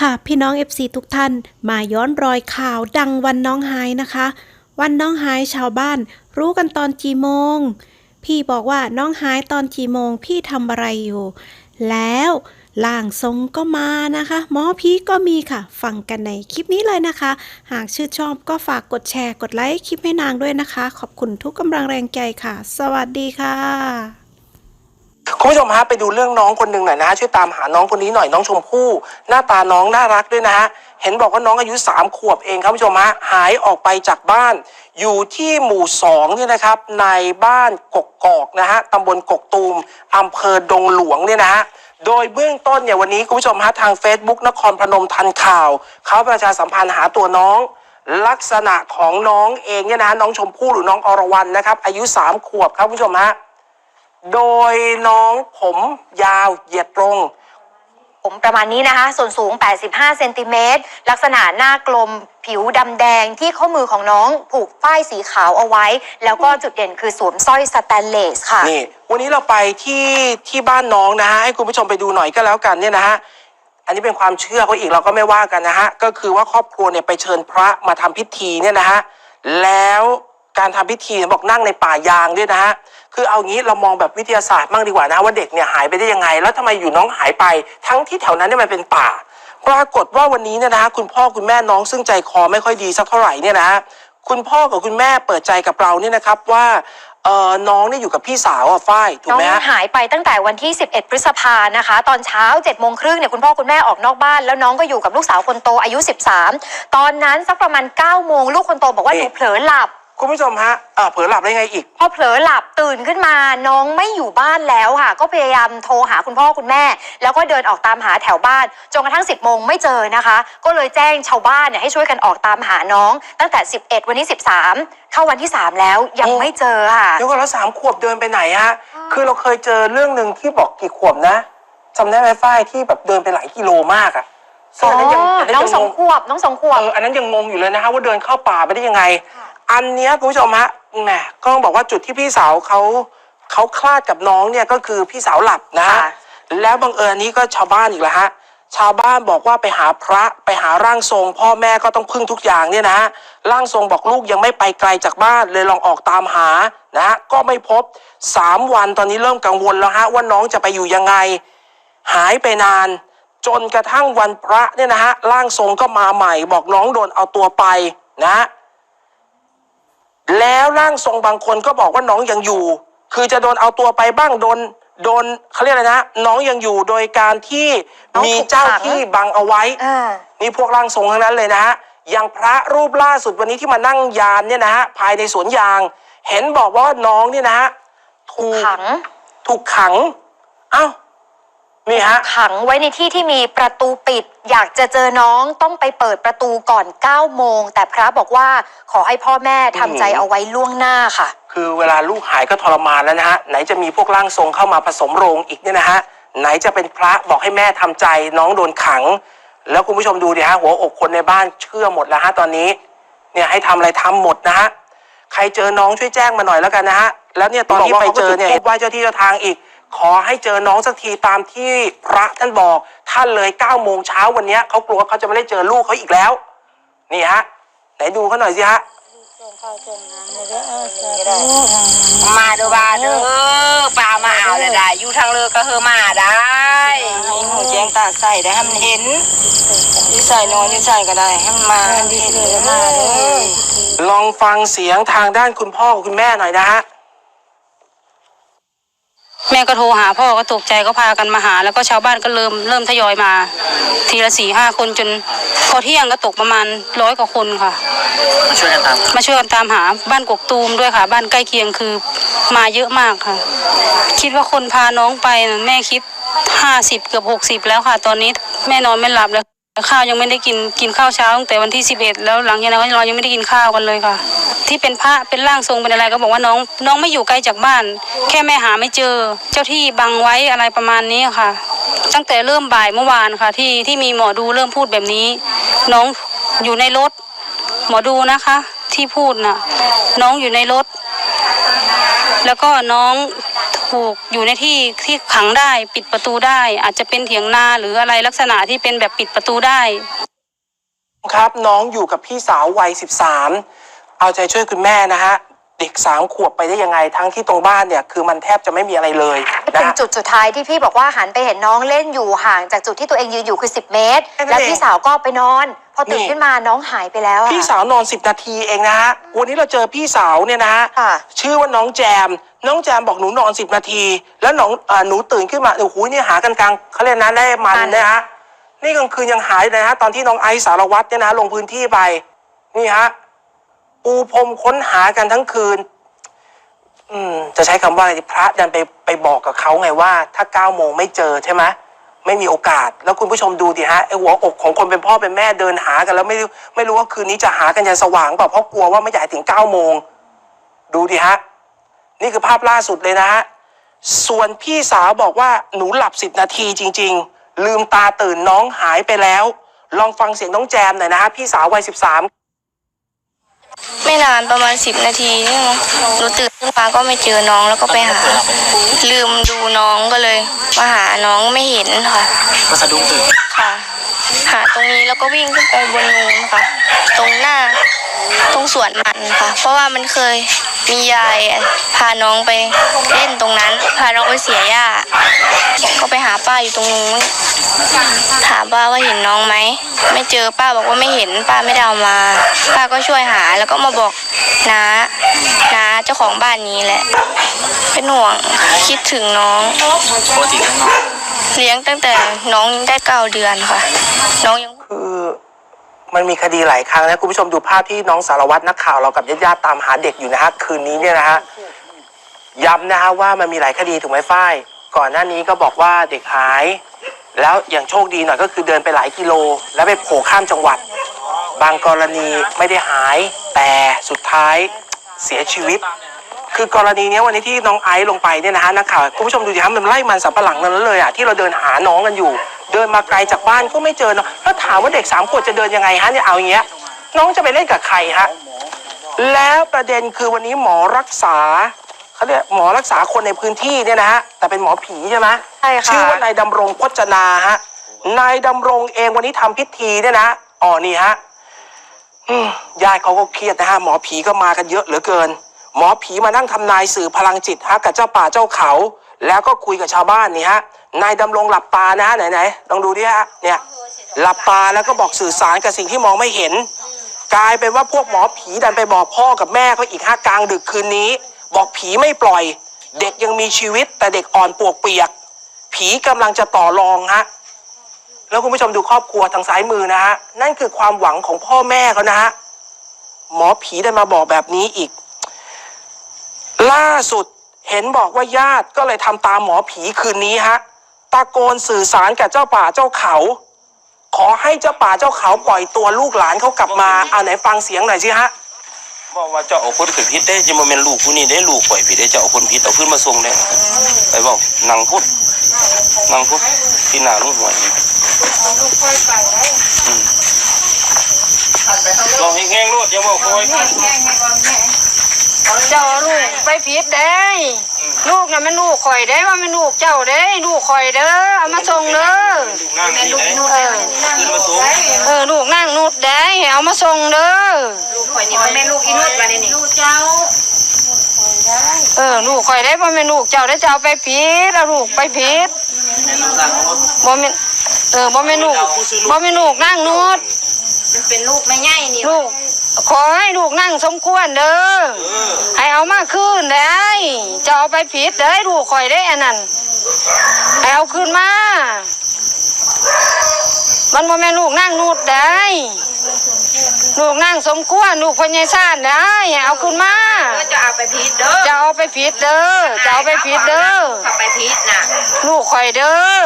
ค่ะพี่น้อง FC ทุกท่านมาย้อนรอยข่าวดังวันน้องหายนะคะ วันน้องหายชาวบ้าน รู้กันตอนกี่โมง พี่บอกว่าน้องหายตอนกี่โมงพี่ทำอะไรอยู่ แล้วล่างทรงก็มานะคะ หมอพีก็มีค่ะ ฟังกันในคลิปนี้เลยนะคะ หากชื่นชอบก็ฝากกดแชร์กดไลค์คลิปให้นางด้วยนะคะ ขอบคุณทุกกำลังแรงใจค่ะ สวัสดีค่ะ คุณผู้ชมฮะไปดูเรื่องน้องคนหนึ่งหน่อยนะช่วยตามหาน้องคนนี้หน่อยน้องชมพู่ หน้าตาน้องน่ารักด้วยนะฮะเห็นบอกว่าน้องอายุสามขวบเองครับคุณผู้ชมฮะหายออกไปจากบ้าน อยู่ที่หมู่สองเนี่ยนะครับในบ้านกกกอกนะฮะตำบลกกตูมอำเภอดงหลวงเนี่ยนะฮะโดยเบื้องต้นเนี่ยวันนี้คุณผู้ชมฮะทาง Facebook นครพนมทันข่าวเขาประชาสัมพันธ์หาตัวน้องลักษณะของน้องเองเนี่ยนะน้องชมพู่หรือน้องอรวรันนะครับอายุสามขวบครับคุณผู้ชมฮะ โดยน้องผมยาวเหยียดตรง ผมประมาณนี้นะคะ ส่วนสูง 85 เซนติเมตร ลักษณะหน้ากลม ผิวดำแดงที่ข้อมือของน้องผูกฝ้ายสีขาวเอาไว้ แล้วก็จุดเด่นคือสวมสร้อยสแตนเลสค่ะ นี่ วันนี้เราไปที่ที่บ้านน้องนะฮะ ให้คุณผู้ชมไปดูหน่อยก็แล้วกันเนี่ยนะฮะ อันนี้เป็นความเชื่อเขาอีกเราก็ไม่ว่ากันนะฮะ ก็คือว่าครอบครัวเนี่ยไปเชิญพระมาทำพิธีเนี่ยนะฮะ แล้วการทำพิธีบอกนั่งในป่ายางด้วยนะฮะ คือเอางี้เรามองแบบวิทยาศาสตร์บ้างดีกว่านะว่าเด็กเนี่ยหายไปได้ยังไง แล้วทำไมอยู่น้องหายไป ทั้งที่แถวนั้นเนี่ยมันเป็นป่า ปรากฏว่าวันนี้เนี่ยนะฮะคุณพ่อคุณแม่น้องซึ่งใจคอไม่ค่อยดีสักเท่าไหร่เนี่ยนะฮะคุณพ่อกับคุณแม่เปิดใจกับเราเนี่ยนะครับว่าเออน้องเนี่ยอยู่กับพี่สาวอะฝ้ายถูกน้องไหมฮะ หายไปตั้งแต่วันที่ 11 พฤษภานะคะ ตอนเช้า7โมงครึ่งเนี่ยคุณพ่อคุณแม่ออกนอกบ้าน แล้วน้องก็อยู่กับลูกสาวคนโตอายุ 13 ตอนนั้นสักประมาณ9โมงลูกคนโตบอกว่านี่หนูเผลอหลับ คุณผู้ชมฮะเออเผลอหลับได้ไงอีก พอเผลอหลับตื่นขึ้นมาน้องไม่อยู่บ้านแล้วค่ะ ก็พยายามโทรหาคุณพ่อคุณแม่ แล้วก็เดินออกตามหาแถวบ้านจนกระทั่ง 10โมงไม่เจอนะคะ ก็เลยแจ้งชาวบ้านเนี่ยให้ช่วยกันออกตามหาน้อง ตั้งแต่ 11 วันนี้ 13 เข้าวันที่ 3 แล้วยังโอ้ ไม่เจอค่ะ เดี๋ยวก่อนแล้วสามขวบเดินไปไหนฮะ คือเราเคยเจอเรื่องหนึ่งที่บอกกี่ขวบนะจำได้ไหมฝ้ายที่แบบเดินไปหลายกิโลมากอะซึ่อ๋งออันนั้นยังอันนั้นน้องยังสองงขวบ น้องสองขวบ เอออันนั้นยังงงอยู่เลยนะฮะว่าเดินเข้าป่าไปได้ยังไง ค่ะ อันเนี้ยคุณผู้ชมฮะแหมก็ต้องบอกว่าจุดที่พี่สาวเขาเขาคลาดกับน้องเนี่ยก็คือพี่สาวหลับนะฮะค่ะ แล้วบังเอิญอันนี้ก็ชาวบ้านอีกแล้วฮะชาวบ้านบอกว่าไปหาพระไปหาร่างทรง พ่อแม่ก็ต้องพึ่งทุกอย่างเนี่ยนะฮะร่างทรงบอกลูกยังไม่ไปไกลจากบ้านเลยลองออกตามหานะฮะก็ไม่พบสามวันตอนนี้เริ่มกังวลแล้วฮะว่าน้องจะไปอยู่ยังไง หายไปนาน จนกระทั่งวันพระเนี่ยนะฮะร่างทรงก็มาใหม่ บอกน้องโดนเอาตัวไปนะฮะ แล้วร่างทรงบางคนก็บอกว่าน้องยังอยู่ คือจะโดนเอาตัวไปบ้างโดนโดนเขาเรียกอะไรนะ น้องยังอยู่โดยการที่น้องมีถูกเจ้าขังที่บังเอาไว้อ่านี่พวกร่างทรงทั้งนั้นเลยนะฮะอย่างพระรูปล่าสุดวันนี้ที่มานั่งยานเนี่ยนะฮะภายในสวนยาง เห็นบอกว่าน้องเนี่ยนะฮะถูกขังถูกขัง เอ้า นี่ฮะ ขังไว้ในที่ที่มีประตูปิด อยากจะเจอน้องต้องไปเปิดประตูก่อน 9 โมง แต่พระบอกว่าขอให้พ่อแม่ทำใจเอาไว้ล่วงหน้าค่ะ คือเวลาลูกหายก็ทรมานแล้วนะฮะ ไหนจะมีพวกร่างทรงเข้ามาผสมโรงอีกเนี่ยนะฮะ ไหนจะเป็นพระบอกให้แม่ทำใจน้องโดนขัง แล้วคุณผู้ชมดูดิฮะหัวอกคนในบ้านเชื่อหมดแล้วฮะตอนนี้ เนี่ยให้ทำอะไรทำหมดนะฮะ ใครเจอน้องช่วยแจ้งมาหน่อยแล้วกันนะฮะ แล้วเนี่ยตอนที่ไปเจอเนี่ยไหว้เจ้าที่เจ้าทางอีก ขอให้เจอน้องสักทีตามที่พระท่านบอกท่านเลยเก้าโมงเช้าวันเนี้ยเขากลัวเขาจะไม่ได้เจอลูกเขาอีกแล้ว นี่ฮะไหนดูเขาหน่อยสิฮะมาเด้อบ้าเด้อปลามาเอาเลยได้อยู่ทางเรือก็เฮอมาได้ให้หูแจ้งตาใส่ได้ให้มันเห็นอยู่ใส่นอนอยู่ใส่ก็ได้ให้มันมาให้มันเห็นเลยมาเด้อลองฟังเสียงทางด้านคุณพ่อกับคุณแม่หน่อยนะฮะ แม่ก็โทรหาพ่อก็ตกใจก็พากันมาหา แล้วก็ชาวบ้านก็เริ่มเริ่มทยอยมา ทีละสี่ห้าคนจนพอเที่ยงก็ตกประมาณร้อยกว่าคนค่ะ มาช่วยกันตามมาช่วยกันตามหาบ้านกกตูมด้วยค่ะ บ้านใกล้เคียงคือมาเยอะมากค่ะ คิดว่าคนพาน้องไปน่ะแม่คิดห้าสิบเกือบหกสิบแล้วค่ะ ตอนนี้แม่นอนไม่หลับเลย ข้าวยังไม่ได้กินกินข้าวเช้าตั้งแต่วันที่สิบเอ็ดแล้วหลังจากนั้นเรายังไม่ได้กินข้าวกันเลยค่ะ ที่เป็นพระเป็นร่างทรงเป็นอะไรก็บอกว่าน้อง น้องไม่อยู่ไกลจากบ้าน แค่แม่หาไม่เจอ เจ้าที่บังไว้อะไรประมาณนี้ค่ะ ตั้งแต่เริ่มบ่ายเมื่อวานค่ะ ที่ที่มีหมอดูเริ่มพูดแบบนี้ น้องอยู่ในรถ หมอดูนะคะ ที่พูดน่ะ น้องอยู่ในรถ แล้วก็น้อง ผูกอยู่ในที่ที่ขังได้ปิดประตูได้ อาจจะเป็นเถียงนาหรืออะไรลักษณะที่เป็นแบบปิดประตูได้ ครับน้องอยู่กับพี่สาววัย 13 เอาใจช่วยคุณแม่นะฮะ เด็กสามขวบไปได้ยังไงทั้งที่ตรงบ้านเนี่ย คือมันแทบจะไม่มีอะไรเลยเป็นะนฮะ จุดสุดท้ายที่พี่บอกว่าหันไปเห็นน้องเล่นอยู่ห่างจากจุดที่ตัวเองยืนอยู่คือ 10 เมตร แค่นั้นแล้วเอง พี่สาวก็ไปนอน พอตื่นนี่ขึ้นมาน้องหายไปแล้วอะ พี่สาวนอน 10 นาทีเองนะฮะ วันนี้เราเจอพี่สาวเนี่ยนะฮะ ค่ะ ชื่อว่าน้องแจม น้องแจมบอกหนูนอน10นาที แล้วน้องเอ่อหนูตื่นขึ้นมาโอ้โหนี่หากันกลางเขาเรียกนะได้มันมัน นะฮะนี่กลางคืนยังหายเลยนะฮะตอนที่น้องไอซ์สารวัตรเนี่ยนะลงพื้นที่ไปนี่ฮะปูพรมค้นหากันทั้งคืน อืม จะใช้คำว่าอะไรดีพระดันไปไปบอกกับเขาไงว่า ถ้าเก้าโมงไม่เจอใช่ไหมไม่มีโอกาส แล้วคุณผู้ชมดูดิฮะไอหัวอกของคนเป็นพ่อเป็นแม่เดินหากันแล้วไม่รู้ไม่รู้ว่าคืนนี้จะหากันยันสว่างเปล่าเพราะกลัวว่าไม่อยากให้ถึงเก้าโมง ดูดิฮะ นี่คือภาพล่าสุดเลยนะฮะส่วนพี่สาวบอกว่าหนูหลับสิบนาทีจริง ๆ ลืมตาตื่นน้องหายไปแล้ว ลองฟังเสียงน้องแจมหน่อยนะฮะพี่สาววัยสิบสามไม่นานประมาณสิบนาทีนี่มั้งหนูตื่นขึ้นมาก็ไม่เจอน้องแล้วก็ไปหา ลืมดูน้องก็เลยมาหาน้องไม่เห็นค่ะ ก็สะดุ้งตื่นค่ะ หาตรงนี้แล้วก็วิ่งขึ้นไปบนนูนค่ะ ตรงหน้าตรงสวนมันค่ะ เพราะว่ามันเคยมียายพาน้องไปเล่นตรงนั้น พาน้องไปเสียหญ้าก็ไปหาป้าอยู่ตรงนู้นถามป้าว่าเห็นน้องไหมไม่เจอป้าบอกว่าไม่เห็นป้าไม่ได้เอามา ป้าก็ช่วยหาแล้วก็มาบอกน้าน้าเจ้าของบ้านนี้แหละ เป็นห่วงคิดถึงน้อง ปกติน้อง เลี้ยงตั้งแต่น้องได้เก้าเดือนค่ะ น้องยังคือมันมีคดีหลายครั้งนะคุณผู้ชมดูภาพที่น้องสารวัตรนักข่าวเรากับญาติๆตามหาเด็กอยู่นะฮะคืนนี้เนี่ยนะฮะย้ำนะฮะว่ามันมีหลายคดีถูกไหมฝ้ายก่อนหน้านี้ก็บอกว่าเด็กหาย แล้วอย่างโชคดีหน่อยก็คือเดินไปหลายกิโล แล้วไปโผล่ข้ามจังหวัด บางกรณีไม่ได้หายแต่สุดท้ายเสียชีวิต คือกรณีเนี้ยวันนี้ที่น้องไอซ์ลงไปเนี่ยนะฮะนักข่าวคุณผู้ชมดูดิฮะมันไล่มันสับปะหลังนั้นเลยอะที่เราเดินหาน้องกันอยู่ เดินมาไกลจากบ้านก็ไม่เจอน้องแล้วถามว่าเด็กสามขวบจะเดินยังไงฮะเนี่ยเอาอย่างเงี้ยน้องจะไปเล่นกับใครฮะแล้วประเด็นคือวันนี้หมอรักษาเขาเรียกหมอรักษาคนในพื้นที่เนี่ยนะฮะแต่เป็นหมอผีใช่ไหมใช่ค่ะชื่อว่านายดำรงพจนาฮะนายดำรงเองวันนี้ทำพิธีเนี่ยนะอ๋อนี่ฮะอืมญาติเขาก็เครียดนะฮะหมอผีก็มากันเยอะเหลือเกิน หมอผีมานั่งทำนายสื่อพลังจิตฮะกับเจ้าป่าเจ้าเขา แล้วก็คุยกับชาวบ้านนี่ฮะนายดำรงหลับตานะฮะไหนไหนลองดูดิฮะเนี่ยหลับตาแล้วก็บอกสื่อสารกับสิ่งที่มองไม่เห็น กลายเป็นว่าพวกหมอผีดันไปบอกพ่อกับแม่เขาอีกฮะกลางดึกคืนนี้ บอกผีไม่ปล่อย เด็กยังมีชีวิตแต่เด็กอ่อนปวกเปียก ผีกำลังจะต่อรองฮะแล้วคุณผู้ชมดูครอบครัวทางซ้ายมือนะฮะนั่นคือความหวังของพ่อแม่เขานะฮะหมอผีได้มาบอกแบบนี้อีก ล่าสุดเห็นบอกว่าญาติก็เลยทำตามหมอผีคืนนี้ฮะ ตะโกนสื่อสารกับเจ้าป่าเจ้าเขา ขอให้เจ้าป่าเจ้าเขาปล่อยตัวลูกหลานเขากลับมาเอาไหนฟังเสียงหน่อยสิฮะ บอกว่าเจ้าเอาคนขึ้นพิษได้จะมาเป็นลูกผู้นี้ได้ลูกปล่อยผิดได้เจ้าเอาคนพิษเอาขึ้นมาส่งได้ไปบอกนางพุทธนางพุทธที่นาลุงหวยอืมเราให้แห้งๆโลดอย่าบอกคอยเจ้าลูกไปผิดเด้ ลูกน่ะมันลูกข่อยเด้ว่ามันลูกเจ้าเด้ ลูกข่อยเด้อเอามาส่งเด้อ กนั่งนูดได้เอามาส่งเด้อข่อยนี่มันแม่ลูกอีนุชมาเนี่ยนี่เออลูกข่อยได้บ่แม่นลูกเจ้าได้อเจ้าไปผิดเอาลูกไปผิดบ่แม่นเออบ่แม่นลูกบ่แม่นลูกนั่งนูดมันเป็นลูกแม่ใหญ่นี่ลูกขอให้ลูกนั่งสมควรเด้อให้เอามาคืนได้ จะเอาไปผิดเด้อลูกข่อยได้อันนั้นให้เอาคืนมา มันบ่แม่นลูกนั่งนูดได้ ลูกนั่งสมควรลูกพญายซ่านได้ให้เอาคืนมาจะเอาไปพีดเด้อจะเอาไปผิดเด้อจะเอาไปผิดเด้อขับไปพีดน่ะลูกข่อยเด้อ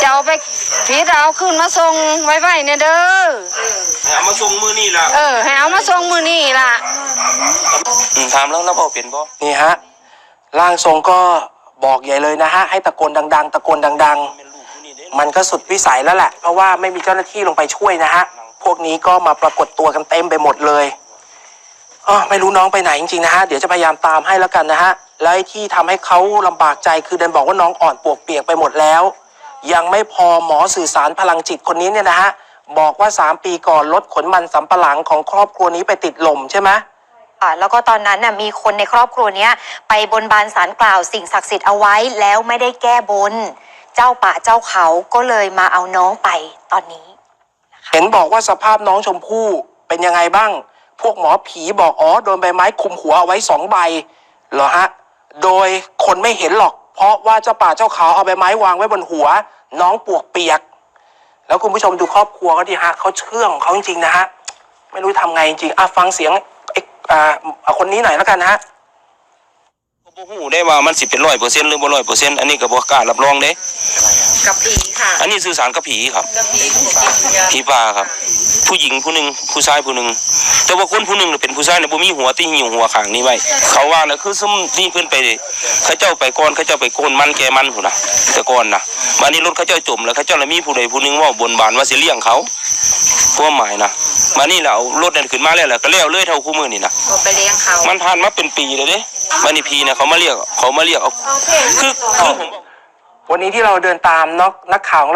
จะเอาไปผิดเอาคืนมาส่งไว้ไว้เนี่ยเด้อเอามาส่งมือนี่ล่ะเออให้เอามาส่งมือนี่ล่ะอืมถามแล้วแล้วบอกเป็นบ่นี่ฮะร่างทรงก็บอกใหญ่เลยนะฮะให้ตะโกนดัง ๆ ตะโกนดังเป็นลูกผู้นี้ได้ๆ มันก็สุดวิสัยแล้วแหละ เพราะว่าไม่มีเจ้าหน้าที่ลงไปช่วยนะฮะ พวกนี้ก็มาปรากฏตัวกันเต็มไปหมดเลยอ๋อไม่รู้น้องไปไหนจริงๆนะฮะ เดี๋ยวจะพยายามตามให้แล้วกันนะฮะ และไอ้ที่ทำให้เขาลำบากใจคือเดินบอกว่าน้องอ่อนปวกเปียกไปหมดแล้ว ยังไม่พอหมอสื่อสารพลังจิตคนนี้เนี่ยนะฮะ บอกว่า 3 ปีก่อนรถขนมันสำปะหลังของครอบครัวนี้ไปติดลมใช่ไหมค่ะแล้วก็ตอนนั้นน่ะมีคนในครอบครัวนี้ไปบนบานสารกล่าวสิ่งศักดิ์สิทธิ์เอาไว้แล้วไม่ได้แก้บน เจ้าป่าเจ้าเขาก็เลยมาเอาน้องไปตอนนี้เห็นบอกว่าสภาพน้องชมพู่เป็นยังไงบ้าง พวกหมอผีบอกอ๋อโดนใบไม้คลุมหัวเอาไว้สองใบเหรอฮะ โดยคนไม่เห็นหรอก เพราะว่าเจ้าป่าเจ้าเขาเอาใบไม้วางไว้บนหัว น้องปวกเปียก แล้วคุณผู้ชมดูครอบครัวเขาดิฮะเขาเชื่องของเขาจริงๆนะฮะไม่รู้ทำไงจริงๆอะฟังเสียงไอ้อ่าคนนี้หน่อยแล้วกันนะฮะ บ่ฮู้ได้ว่ามันสิเป็นร้อยเปอร์เซ็นต์หรือบ่ร้อยเปอร์เซ็นต์อันนี้ก็บ่กล้ารับรองเด้กับผีค่ะอันนี้สื่อสารกับผีครับ กับผีจริงๆผีป่าครับ ผู้หญิงผู้หนึ่งผู้ชายผู้หนึ่งแต่ว่าคนผู้หนึ่งน่ะเป็นผู้ชายเนี่ยบ่มีหัวที่หิวหัวข้างนี้ไว้เขาว่าน่ะคือซุ่มนี่เพิ่นไปเขาเจ้าไปก่อนเขาเจ้าไปโกนมันแกมันพุ่นน่ะ แต่ก่อนน่ะมานี่รถเขาเจ้าจมแล้วเขาเจ้าเลยมีผู้ใดผู้หนึงเว่าบนบานว่าสิเลี้ยงเขาความหมายนะมานี่แล้วเอารถนั่นขึ้นมาแล้วแหละก็แล้วเลยเท่าคู่มือนี่นะเอาไปเลี้ยงเขามันผ่านมาเป็นปีเลยเด้ มานี่พีนะเขามาเรียกเขามาเรียกเอาคือคือผมวันนี้ที่เราเดินตามนักนักข่าวของเรา